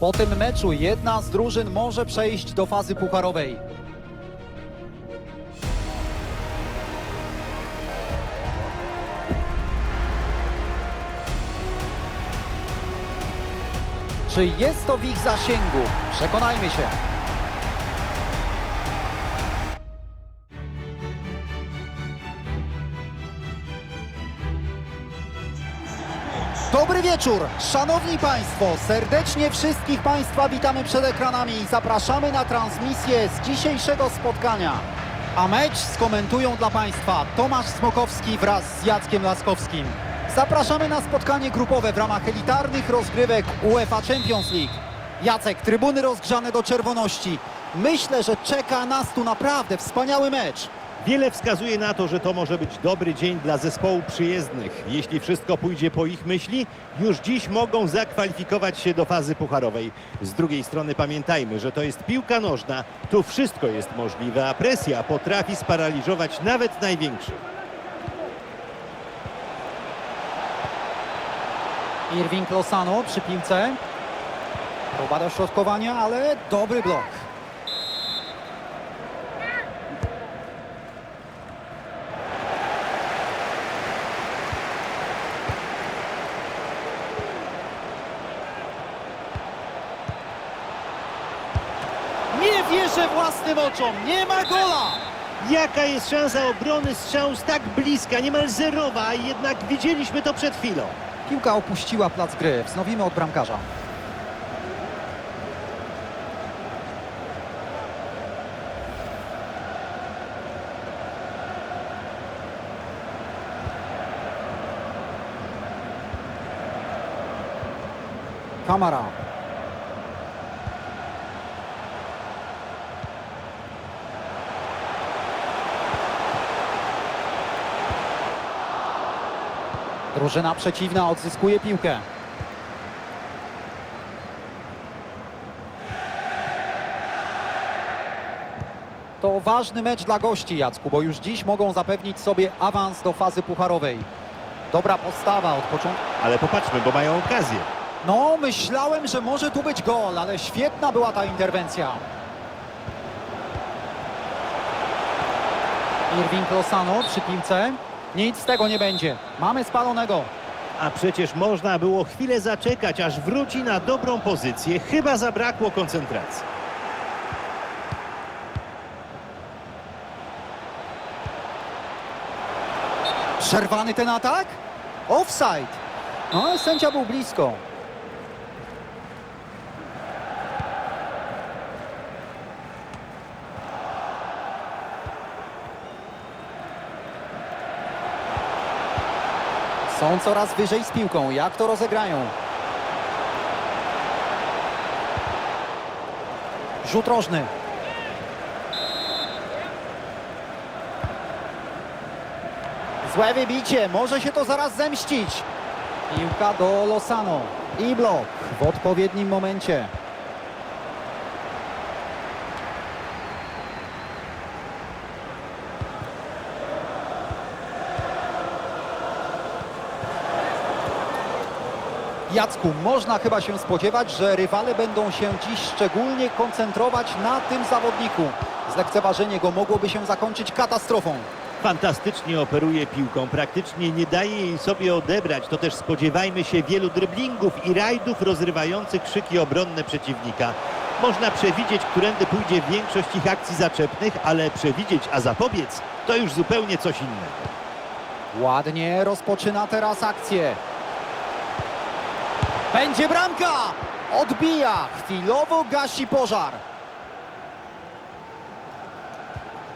Po tym meczu jedna z drużyn może przejść do fazy pucharowej. Czy jest to w ich zasięgu? Przekonajmy się. Wieczór, szanowni państwo, serdecznie wszystkich państwa witamy przed ekranami i zapraszamy na transmisję z dzisiejszego spotkania. A mecz skomentują dla państwa Tomasz Smokowski wraz z Jackiem Laskowskim. Zapraszamy na spotkanie grupowe w ramach elitarnych rozgrywek UEFA Champions League. Jacek, trybuny rozgrzane do czerwoności. Myślę, że czeka nas tu naprawdę wspaniały mecz. Wiele wskazuje na to, że to może być dobry dzień dla zespołu przyjezdnych. Jeśli wszystko pójdzie po ich myśli, już dziś mogą zakwalifikować się do fazy pucharowej. Z drugiej strony pamiętajmy, że to jest piłka nożna, tu wszystko jest możliwe, a presja potrafi sparaliżować nawet największych. Irving Lozano przy piłce. Próba dośrodkowania, ale dobry blok. Wierzę własnym oczom, nie ma gola! Jaka jest szansa obrony strzału z tak bliska, niemal zerowa, jednak widzieliśmy to przed chwilą. Piłka opuściła plac gry, wznowimy od bramkarza. Kamara. Drużyna przeciwna odzyskuje piłkę. To ważny mecz dla gości, Jacku, bo już dziś mogą zapewnić sobie awans do fazy pucharowej. Dobra postawa od początku. Ale popatrzmy, bo mają okazję. No, myślałem, że może tu być gol, ale świetna była ta interwencja. Irving Lozano przy piłce. Nic z tego nie będzie. Mamy spalonego. A przecież można było chwilę zaczekać, aż wróci na dobrą pozycję. Chyba zabrakło koncentracji. Przerwany ten atak? Offside. No, sędzia był blisko. Są coraz wyżej z piłką. Jak to rozegrają? Rzut rożny. Złe wybicie, może się to zaraz zemścić. Piłka do Losano i blok w odpowiednim momencie. Jacku, można chyba się spodziewać, że rywale będą się dziś szczególnie koncentrować na tym zawodniku. Zlekceważenie go mogłoby się zakończyć katastrofą. Fantastycznie operuje piłką, praktycznie nie daje jej sobie odebrać. To też spodziewajmy się wielu dryblingów i rajdów rozrywających krzyki obronne przeciwnika. Można przewidzieć, którędy pójdzie większość ich akcji zaczepnych, ale przewidzieć, a zapobiec, to już zupełnie coś innego. Ładnie rozpoczyna teraz akcję. Będzie bramka! Odbija, chwilowo gasi pożar.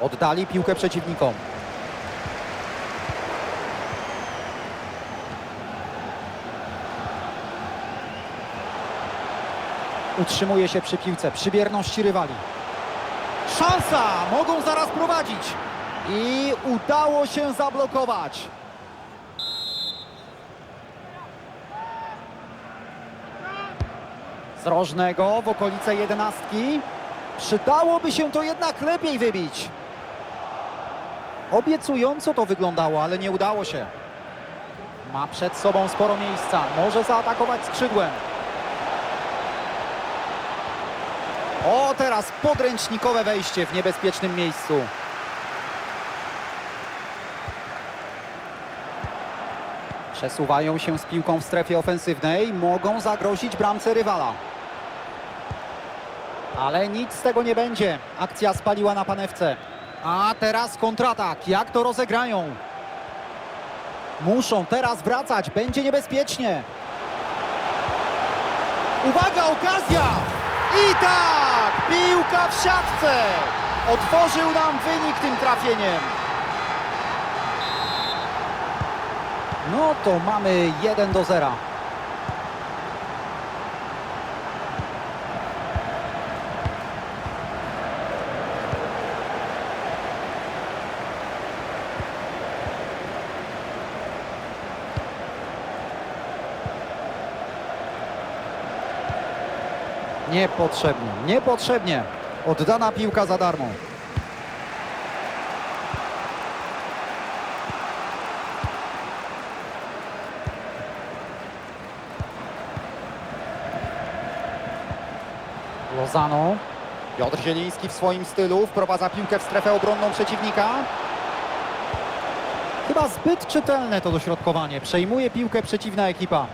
Oddali piłkę przeciwnikom. Utrzymuje się przy piłce, przy bierności rywali. Szansa! Mogą zaraz prowadzić. I udało się zablokować. Z rożnego w okolice jedenastki. Przydałoby się to jednak lepiej wybić. Obiecująco to wyglądało, ale nie udało się. Ma przed sobą sporo miejsca. Może zaatakować skrzydłem. O, teraz podręcznikowe wejście w niebezpiecznym miejscu. Przesuwają się z piłką w strefie ofensywnej, mogą zagrozić bramce rywala. Ale nic z tego nie będzie. Akcja spaliła na panewce. A teraz kontratak. Jak to rozegrają? Muszą teraz wracać. Będzie niebezpiecznie. Uwaga, okazja! I tak! Piłka w siatce! Otworzył nam wynik tym trafieniem. No to mamy 1 do 0. Niepotrzebnie, niepotrzebnie. Oddana piłka za darmo. Lozano. Piotr Zieliński w swoim stylu wprowadza piłkę w strefę obronną przeciwnika. Chyba zbyt czytelne to dośrodkowanie. Przejmuje piłkę przeciwna ekipa.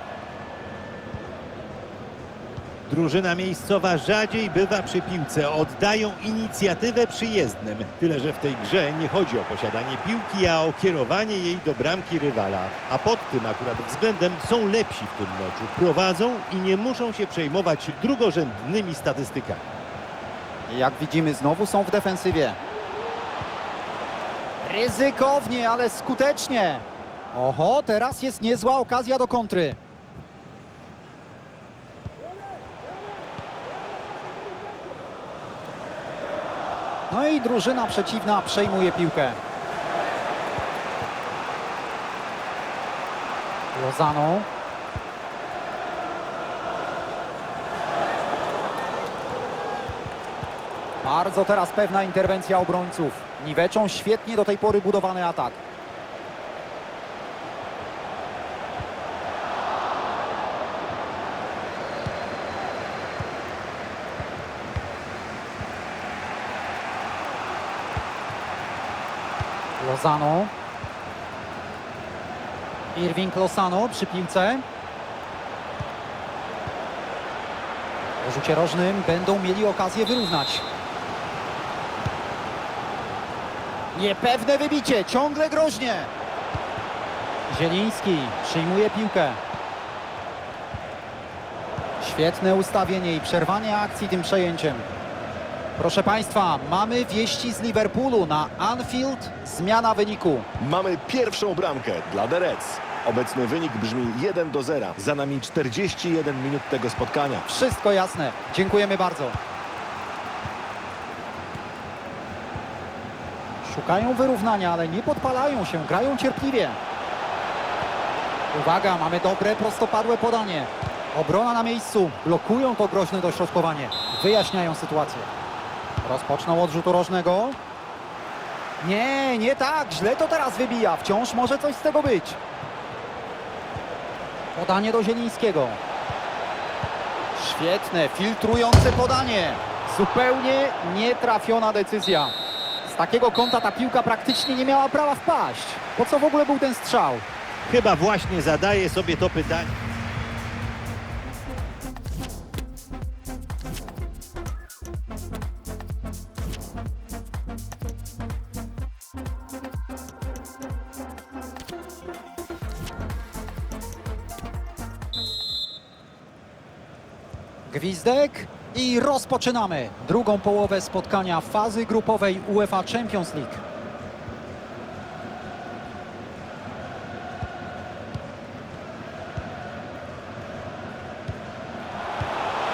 Drużyna miejscowa rzadziej bywa przy piłce, oddają inicjatywę przyjezdnym. Tyle, że w tej grze nie chodzi o posiadanie piłki, a o kierowanie jej do bramki rywala. A pod tym akurat względem są lepsi w tym meczu. Prowadzą i nie muszą się przejmować drugorzędnymi statystykami. Jak widzimy, znowu są w defensywie. Ryzykownie, ale skutecznie. Oho, teraz jest niezła okazja do kontry. No i drużyna przeciwna przejmuje piłkę. Lozano. Bardzo teraz pewna interwencja obrońców. Niweczą świetnie do tej pory budowany atak. Lozano. Irving Lozano przy piłce. Po rzucie rożnym będą mieli okazję wyrównać. Niepewne wybicie, ciągle groźnie. Zieliński przyjmuje piłkę. Świetne ustawienie i przerwanie akcji tym przejęciem. Proszę Państwa, mamy wieści z Liverpoolu na Anfield. Zmiana wyniku. Mamy pierwszą bramkę dla The Reds. Obecny wynik brzmi 1 do 0. Za nami 41 minut tego spotkania. Wszystko jasne. Dziękujemy bardzo. Szukają wyrównania, ale nie podpalają się, grają cierpliwie. Uwaga, mamy dobre, prostopadłe podanie. Obrona na miejscu, blokują to groźne dośrodkowanie. Wyjaśniają sytuację. Rozpoczną od rzutu rożnego. Nie, nie tak, źle to teraz wybija. Wciąż może coś z tego być. Podanie do Zielińskiego. Świetne, filtrujące podanie. Zupełnie nietrafiona decyzja. Z takiego kąta ta piłka praktycznie nie miała prawa wpaść. Po co w ogóle był ten strzał? Chyba właśnie zadaję sobie to pytanie. Gwizdek i rozpoczynamy drugą połowę spotkania fazy grupowej UEFA Champions League.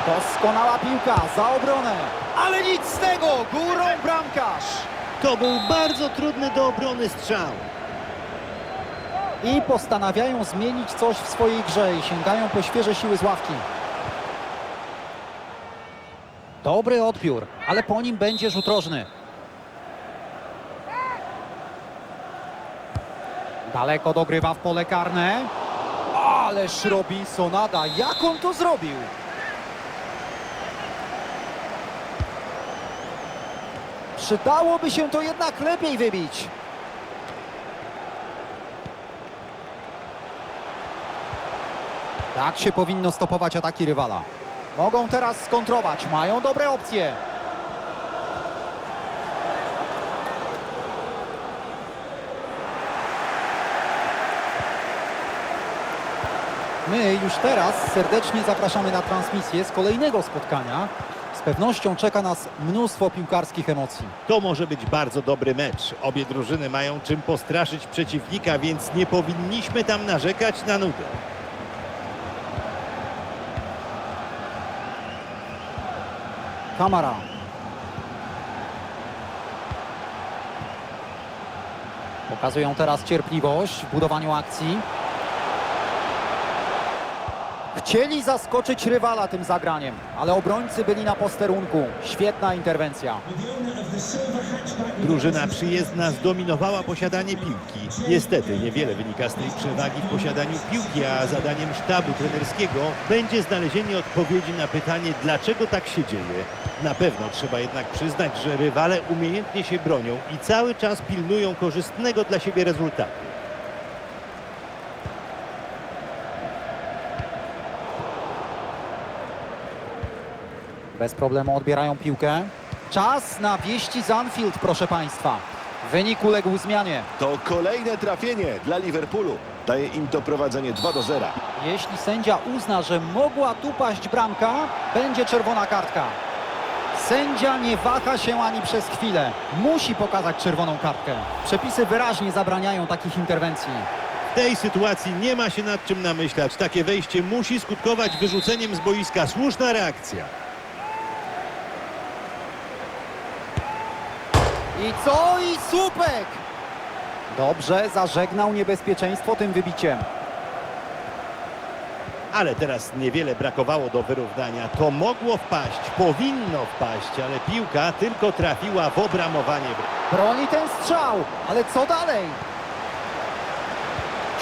Doskonała piłka za obronę, ale nic z tego, górą bramkarz. To był bardzo trudny do obrony strzał. I postanawiają zmienić coś w swojej grze i sięgają po świeże siły z ławki. Dobry odbiór, ale po nim będzie rzut rożny. Daleko dogrywa w pole karne. Ależ Robinsonada, jak on to zrobił? Przydałoby się to jednak lepiej wybić. Tak się powinno stopować ataki rywala. Mogą teraz skontrować, mają dobre opcje. My już teraz serdecznie zapraszamy na transmisję z kolejnego spotkania. Z pewnością czeka nas mnóstwo piłkarskich emocji. To może być bardzo dobry mecz. Obie drużyny mają czym postraszyć przeciwnika, więc nie powinniśmy tam narzekać na nudę. Kamara. Pokazują teraz cierpliwość w budowaniu akcji. Chcieli zaskoczyć rywala tym zagraniem, ale obrońcy byli na posterunku. Świetna interwencja. Drużyna przyjezdna zdominowała posiadanie piłki. Niestety niewiele wynika z tej przewagi w posiadaniu piłki, a zadaniem sztabu trenerskiego będzie znalezienie odpowiedzi na pytanie, dlaczego tak się dzieje. Na pewno trzeba jednak przyznać, że rywale umiejętnie się bronią i cały czas pilnują korzystnego dla siebie rezultatu. Bez problemu odbierają piłkę. Czas na wieści z Anfield, proszę Państwa. Wynik uległ zmianie. To kolejne trafienie dla Liverpoolu. Daje im to prowadzenie 2 do 0. Jeśli sędzia uzna, że mogła tu paść bramka, będzie czerwona kartka. Sędzia nie waha się ani przez chwilę. Musi pokazać czerwoną kartkę. Przepisy wyraźnie zabraniają takich interwencji. W tej sytuacji nie ma się nad czym namyślać. Takie wejście musi skutkować wyrzuceniem z boiska. Słuszna reakcja. I co? I słupek! Dobrze, zażegnał niebezpieczeństwo tym wybiciem. Ale teraz niewiele brakowało do wyrównania. To mogło wpaść, powinno wpaść, ale piłka tylko trafiła w obramowanie. Broni ten strzał, ale co dalej?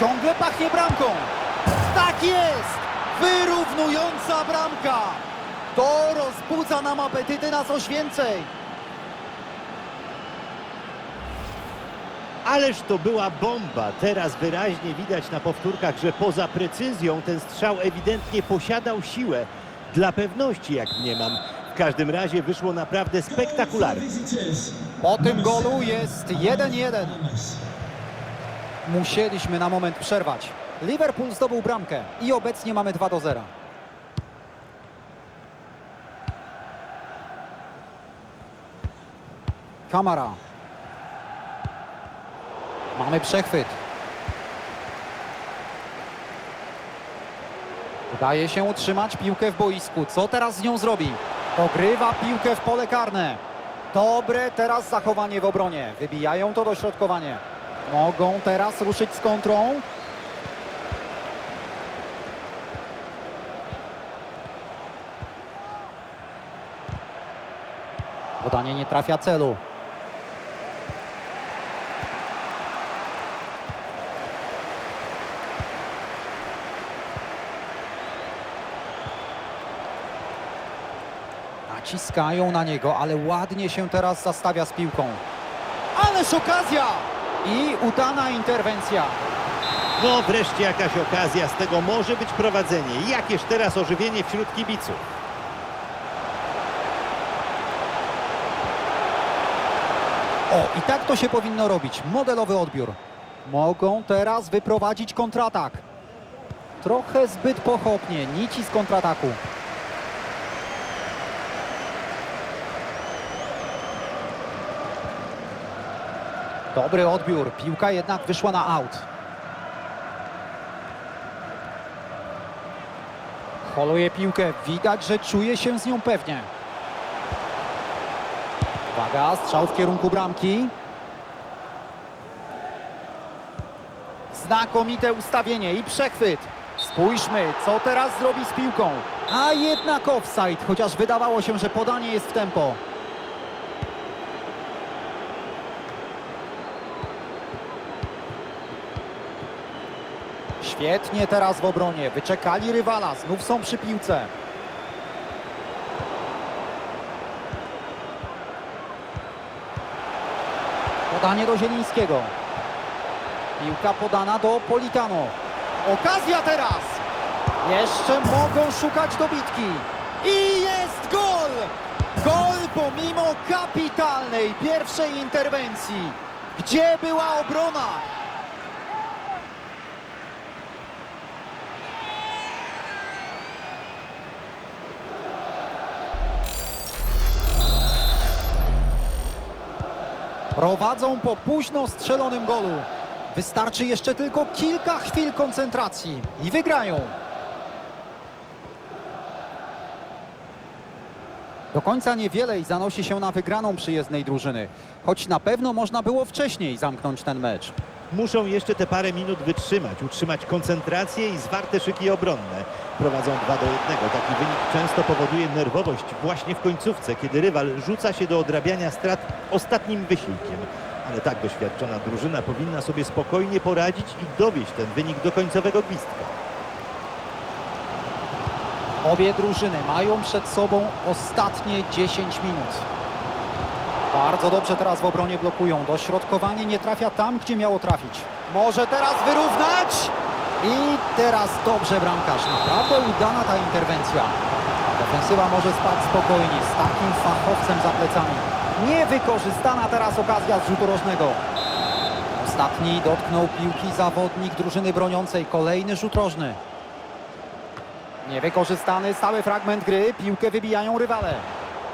Ciągle pachnie bramką. Tak jest! Wyrównująca bramka! To rozbudza nam apetyty na coś więcej. Ależ to była bomba. Teraz wyraźnie widać na powtórkach, że poza precyzją ten strzał ewidentnie posiadał siłę. Dla pewności, jak mniemam. W każdym razie wyszło naprawdę spektakularnie. Po tym golu jest 1-1. Musieliśmy na moment przerwać. Liverpool zdobył bramkę i obecnie mamy 2 do 0. Kamara. Mamy przechwyt. Udaje się utrzymać piłkę w boisku. Co teraz z nią zrobi? Pogrywa piłkę w pole karne. Dobre teraz zachowanie w obronie. Wybijają to dośrodkowanie. Mogą teraz ruszyć z kontrą. Podanie nie trafia celu. Naciskają na niego, ale ładnie się teraz zastawia z piłką. Ależ okazja! I udana interwencja. No wreszcie jakaś okazja, z tego może być prowadzenie. Jakież teraz ożywienie wśród kibiców. O, i tak to się powinno robić. Modelowy odbiór. Mogą teraz wyprowadzić kontratak. Trochę zbyt pochopnie. Nici z kontrataku. Dobry odbiór. Piłka jednak wyszła na aut. Holuje piłkę. Widać, że czuje się z nią pewnie. Uwaga, strzał w kierunku bramki. Znakomite ustawienie i przechwyt. Spójrzmy, co teraz zrobi z piłką. A jednak offside, chociaż wydawało się, że podanie jest w tempo. Świetnie teraz w obronie. Wyczekali rywala, znów są przy piłce. Podanie do Zielińskiego. Piłka podana do Politano. Okazja teraz! Jeszcze mogą szukać dobitki. I jest gol! Gol pomimo kapitalnej pierwszej interwencji. Gdzie była obrona? Prowadzą po późno strzelonym golu. Wystarczy jeszcze tylko kilka chwil koncentracji i wygrają. Do końca niewiele i zanosi się na wygraną przyjezdnej drużyny. Choć na pewno można było wcześniej zamknąć ten mecz. Muszą jeszcze te parę minut wytrzymać, utrzymać koncentrację i zwarte szyki obronne. Prowadzą 2 do 1. Taki wynik często powoduje nerwowość właśnie w końcówce, kiedy rywal rzuca się do odrabiania strat ostatnim wysiłkiem. Ale tak doświadczona drużyna powinna sobie spokojnie poradzić i dowieść ten wynik do końcowego gwizdka. Obie drużyny mają przed sobą ostatnie 10 minut. Bardzo dobrze teraz w obronie blokują. Dośrodkowanie nie trafia tam, gdzie miało trafić. Może teraz wyrównać? I teraz dobrze bramkarz. Naprawdę udana ta interwencja. Defensywa może spać spokojnie z takim fachowcem za plecami. Niewykorzystana teraz okazja z rzutu rożnego. Ostatni dotknął piłki zawodnik drużyny broniącej. Kolejny rzut rożny. Niewykorzystany stały fragment gry, piłkę wybijają rywale.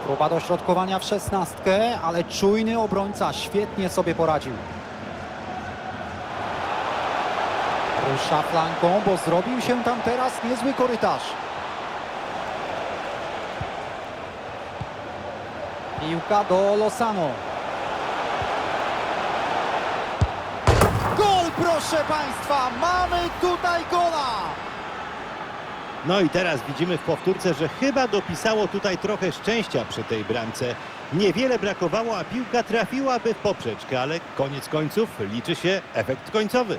Próba dośrodkowania w szesnastkę, ale czujny obrońca świetnie sobie poradził. Rusza flanką, bo zrobił się tam teraz niezły korytarz. Piłka do Losano. Gol, proszę Państwa! Mamy tutaj gola! No i teraz widzimy w powtórce, że chyba dopisało tutaj trochę szczęścia przy tej bramce. Niewiele brakowało, a piłka trafiłaby w poprzeczkę, ale koniec końców liczy się efekt końcowy.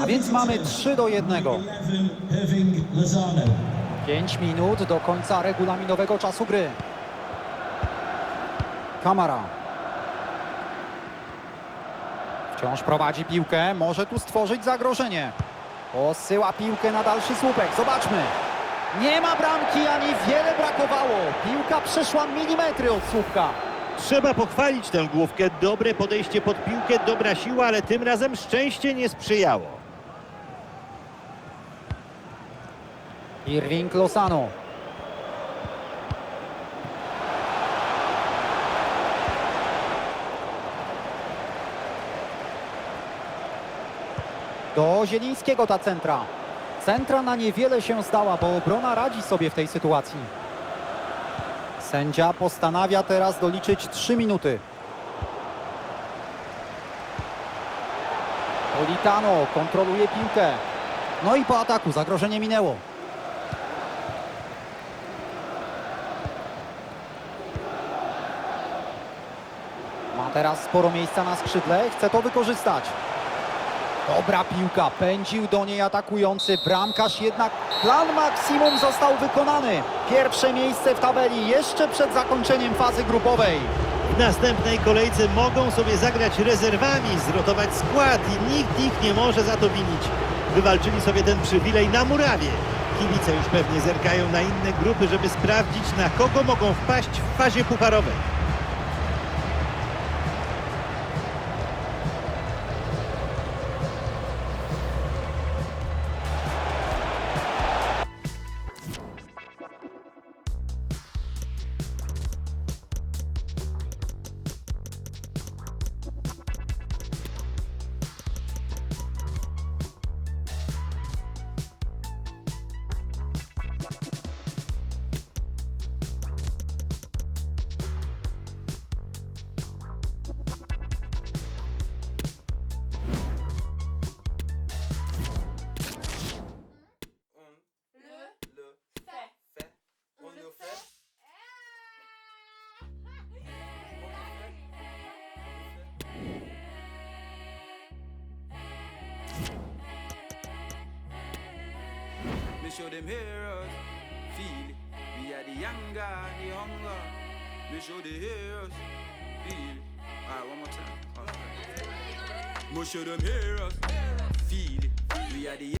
A więc mamy 3 do 1. Irving Lozano. 5 minut do końca regulaminowego czasu gry. Kamara. Wciąż prowadzi piłkę, może tu stworzyć zagrożenie. Posyła piłkę na dalszy słupek, zobaczmy. Nie ma bramki, ani wiele brakowało. Piłka przeszła milimetry od słupka. Trzeba pochwalić tę główkę. Dobre podejście pod piłkę, dobra siła, ale tym razem szczęście nie sprzyjało. Irving Lozano. Do Zielińskiego ta centra. Centra na niewiele się zdała, bo obrona radzi sobie w tej sytuacji. Sędzia postanawia teraz doliczyć 3 minuty. Politano kontroluje piłkę. No i po ataku zagrożenie minęło. Ma teraz sporo miejsca na skrzydle, chce to wykorzystać. Dobra piłka, pędził do niej atakujący bramkarz, jednak plan maksimum został wykonany. Pierwsze miejsce w tabeli jeszcze przed zakończeniem fazy grupowej. W następnej kolejce mogą sobie zagrać rezerwami, zrotować skład i nikt ich nie może za to winić. Wywalczyli sobie ten przywilej na murawie. Kibice już pewnie zerkają na inne grupy, żeby sprawdzić na kogo mogą wpaść w fazie pucharowej. show them heroes. Uh, feel it. We are the younger, the hunger. We show the heroes. Feel it. Alright, one more time. Alright. We show them heroes. Feel it. We are the